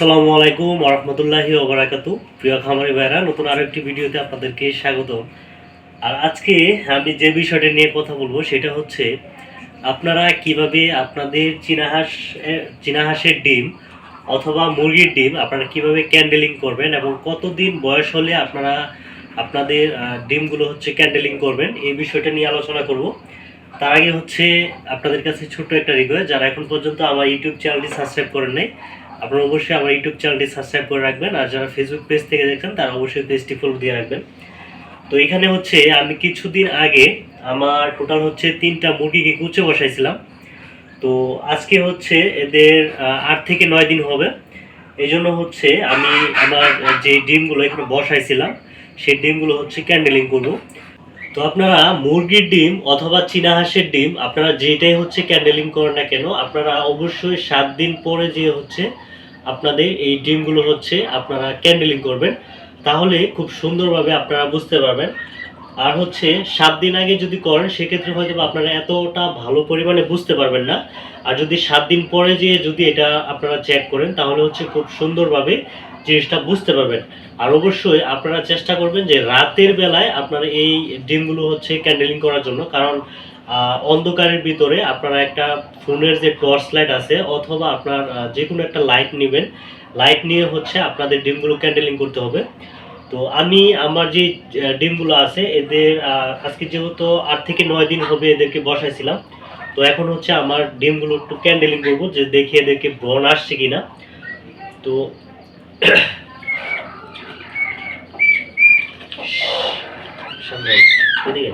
আসসালামু আলাইকুম রহমতুল্লাহি ওবরাকাতু প্রিয় খামারি ভাইরা নতুন আরও একটি ভিডিওতে আপনাদেরকে স্বাগত। আর আজকে আমি যে বিষয়টা নিয়ে কথা বলব সেটা হচ্ছে, আপনারা কীভাবে আপনাদের চীনাহাঁস চীনাহাঁসের ডিম অথবা মুরগির ডিম আপনারা কীভাবে ক্যান্ডেলিং করবেন এবং কতদিন বয়স হলে আপনারা আপনাদের ডিমগুলো হচ্ছে ক্যান্ডেলিং করবেন, এই বিষয়টা নিয়ে আলোচনা করব। তার আগে হচ্ছে আপনাদের কাছে ছোট্ট একটা রিকোয়েস্ট, যারা এখন পর্যন্ত আমার ইউটিউব চ্যানেলটি সাবস্ক্রাইব করেন নাই আপনারা অবশ্যই আমার ইউটিউব চ্যানেলটি সাবস্ক্রাইব করে রাখবেন, আর যারা ফেসবুক পেজ থেকে দেখেন তারা অবশ্যই পেজটি ফলো দিয়ে রাখবেন। তো এখানে হচ্ছে, আমি কিছুদিন আগে আমার টোটাল হচ্ছে তিনটা মুরগিকে কুচে বসাইছিলাম। তো আজকে হচ্ছে এদের আট থেকে নয় দিন হবে। এই জন্য হচ্ছে আমি আমার যে ডিমগুলো এখানে বসাইছিলাম, সেই ডিমগুলো হচ্ছে ক্যান্ডেলিং করব। তো আপনারা মুরগির ডিম অথবা চীনা হাঁসের ডিম, আপনারা যেটাই হচ্ছে ক্যান্ডেলিং করেন না কেন, আপনারা অবশ্যই সাত দিন পরে যে হচ্ছে আপনাদের এই ডিমগুলো হচ্ছে আপনারা ক্যান্ডেলিং করবেন। তাহলে খুব সুন্দরভাবে আপনারা বুঝতে পারবেন। আর হচ্ছে সাত দিন আগে যদি করেন, সেক্ষেত্রে হয়তো আপনারা এতটা ভালো পরিমাণে বুঝতে পারবেন না। আর যদি সাত দিন পরে যে যদি এটা আপনারা চেক করেন, তাহলে হচ্ছে খুব সুন্দরভাবে জিনিসটা বুঝতে পারবেন। আর অবশ্যই আপনারা চেষ্টা করবেন যে রাতের বেলায় আপনারা এই ডিমগুলো হচ্ছে ক্যান্ডেলিং করার জন্য। কারণ অন্ধকারের ভিতরে আপনারা একটা ফোনের যে টর্চ লাইট আছে অথবা আপনার যে কোনো একটা লাইট নেবেন। লাইট নিয়ে হচ্ছে আপনাদের ডিমগুলো ক্যান্ডেলিং করতে হবে। তো আমি, আমার যে ডিমগুলো আছে, এদের আজকে যেহেতু আট থেকে নয় দিন হবে এদেরকে বসাইছিলাম, তো এখন হচ্ছে আমার ডিমগুলো একটু ক্যান্ডেলিং করব যে দেখি এদেরকে ব্রণ আসছে কি না তো সামনে এদিকে।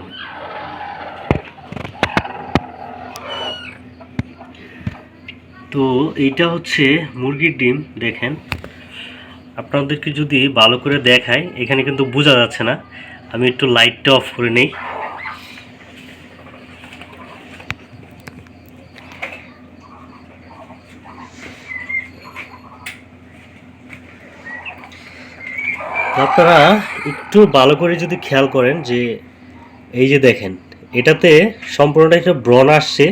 তো এইটা হচ্ছে মুরগির ডিম, দেখেন। আপনাদেরকে যদি ভালো করে দেখায় এখানে কিন্তু বোঝা যাচ্ছে না। আমি একটু লাইটটা অফ করে নেই। আপনারা একটু ভালো করে যদি খেয়াল করেন যে, এই যে দেখেন, এটাতে সম্পূর্ণটা একটা ব্রণ আসছে।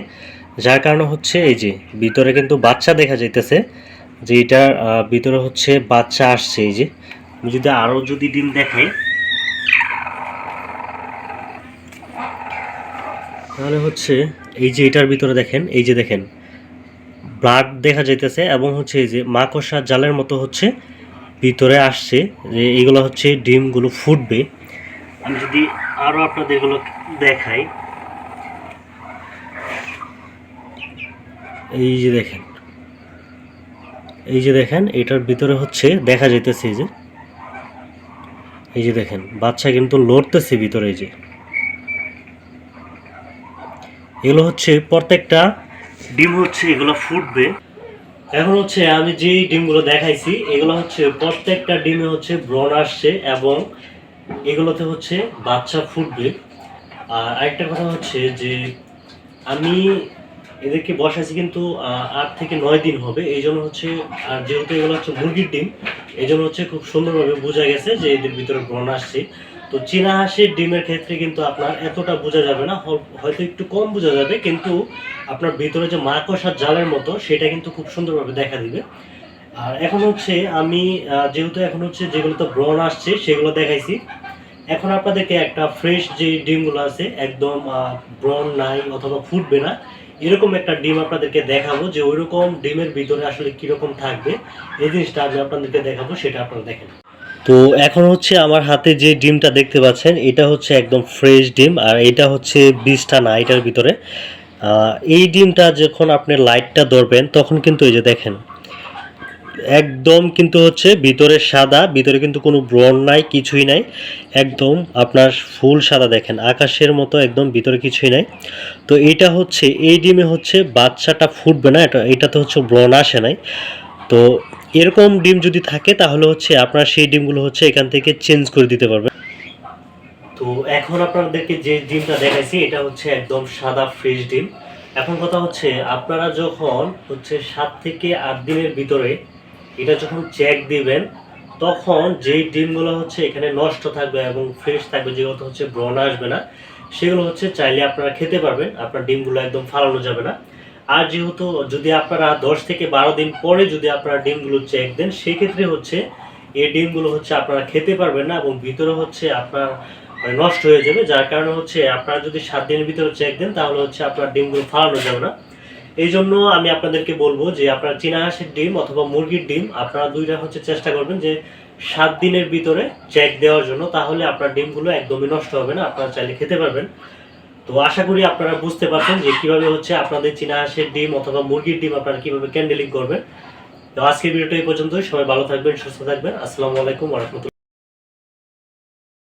যার কারণে হচ্ছে এই যে ভিতরে কিন্তু বাচ্চা দেখা যাইতেছে, যে এটার ভিতরে হচ্ছে বাচ্চা আসছে এই যে। আমি যদি আরও যদি ডিম দেখাই। তাহলে হচ্ছে এই যে এটার ভিতরে দেখেন, এই যে দেখেন, ব্লাড দেখা যাইতেছে এবং হচ্ছে এই যে মাকড়সা জালের মতো হচ্ছে ভিতরে আসছে, যে এইগুলো হচ্ছে ডিমগুলো ফুটবে। আমি যদি আরও আপনাদের এগুলো দেখাই। এই যে দেখেন, এই যে দেখেন, এটার ভিতরে হচ্ছে দেখা যাইতেছে যে, এই যে দেখেন, বাচ্চা কিন্তু লড়তেছে ভিতরে এই যে। এগুলো হচ্ছে প্রত্যেকটা ডিম হচ্ছে এগুলো ফুটবে। এখন হচ্ছে আমি যে ডিমগুলো দেখাইছি, এগুলো হচ্ছে প্রত্যেকটা ডিমে হচ্ছে ব্রণ আসছে এবং এগুলোতে হচ্ছে বাচ্চা ফুটবে। আর আরেকটা কথা হচ্ছে যে আমি এদেরকে বসাইছি কিন্তু আট থেকে নয় দিন হবে। এই জন্য হচ্ছে, আর যেহেতু এগুলো হচ্ছে মুরগির ডিম, এই জন্য হচ্ছে খুব সুন্দরভাবে বোঝা গেছে যে এদের ভিতরে ব্রণ আসছে। তো চীনা হাঁসের ডিমের ক্ষেত্রে কিন্তু আপনার এতটা বোঝা যাবে না হয়তো একটু কম বোঝা যাবে, কিন্তু আপনার ভিতরে যে মাকড়সার জালের মতো, সেটা কিন্তু খুব সুন্দরভাবে দেখা দিবে। আর এখন হচ্ছে আমি যেহেতু এখন হচ্ছে যেগুলোতে ব্রণ আসছে, সেগুলো দেখাইছি। এখন আপনাদেরকে একটা ফ্রেশ যে ডিমগুলো আছে, একদম ব্রণ নাই অথবা ফুটবে না এরকম একটা ডিম আপনাদেরকে দেখাবো যে ওইরকম ডিমের ভিতরে আসলে কীরকম থাকবে। এই জিনিসটা আমি আপনাদেরকে দেখাবো, সেটা আপনারা দেখেন। তো এখন হচ্ছে আমার হাতে যে ডিমটা দেখতে পাচ্ছেন, এটা হচ্ছে একদম ফ্রেশ ডিম আর এটা হচ্ছে বিষটা না, এটার ভিতরে। এই ডিমটা যখন আপনি লাইটটা ধরবেন, তখন কিন্তু এই যে দেখেন একদম কিন্তু হচ্ছে ভিতরে সাদা, ভিতরে কিন্তু কোনো ব্রণ নাই, কিছুই নাই। একদম আপনার ফুল সাদা দেখেন, আকাশের মতো একদম ভিতরে কিছুই নাই। তো এটা হচ্ছে, এই ডিমে হচ্ছে বাচ্চাটা ফুটবে না, এটা, এটাতে হচ্ছে ব্রণ আসে নাই। তো এরকম ডিম যদি থাকে, তাহলে হচ্ছে আপনার সেই ডিমগুলো হচ্ছে এখান থেকে চেঞ্জ করে দিতে পারবেন। তো এখন আপনাদেরকে যে ডিমটা দেখাইছি, এটা হচ্ছে একদম সাদা ফ্রেশ ডিম। এখন কথা হচ্ছে, আপনারা যখন হচ্ছে সাত থেকে আট দিনের ভিতরে এটা যখন চেক দিবেন, তখন যেই ডিমগুলো হচ্ছে এখানে নষ্ট থাকবে এবং ফ্রেশ থাকবে, যেগুলো হচ্ছে ব্রণ আসবে না, সেগুলো হচ্ছে চাইলে আপনারা খেতে পারবেন। আপনার ডিমগুলো একদম ফালানো যাবে না। আর যেহেতু যদি আপনারা দশ থেকে বারো দিন পরে যদি আপনারা ডিমগুলো চেক দেন, সেক্ষেত্রে হচ্ছে এই ডিমগুলো হচ্ছে আপনারা খেতে পারবেন না এবং ভিতরে হচ্ছে আপনার মানে নষ্ট হয়ে যাবে। যার কারণে হচ্ছে আপনারা যদি সাত দিনের ভিতরে চেক দেন, তাহলে হচ্ছে আপনার ডিমগুলো ফালানো যাবে না। এই জন্য আমি আপনাদেরকে বলব যে আপনার চীনা হাঁসের ডিম অথবা মুরগির ডিম, আপনারা দুইটা হচ্ছে চেষ্টা করবেন যে সাত দিনের ভিতরে চেক দেওয়ার জন্য, তাহলে আপনার ডিমগুলো একদমই নষ্ট হবে না, আপনারা চাইলে খেতে পারবেন। তো আশা করি আপনারা বুঝতে পারছেন যে কীভাবে হচ্ছে আপনাদের চীনা হাঁসের ডিম অথবা মুরগির ডিম আপনারা কীভাবে ক্যান্ডেলিং করবেন। তো আজকের ভিডিওটা এই পর্যন্তই, সবাই ভালো থাকবেন, সুস্থ থাকবেন। আসসালামু আলাইকুম রহমতুল্লাহ।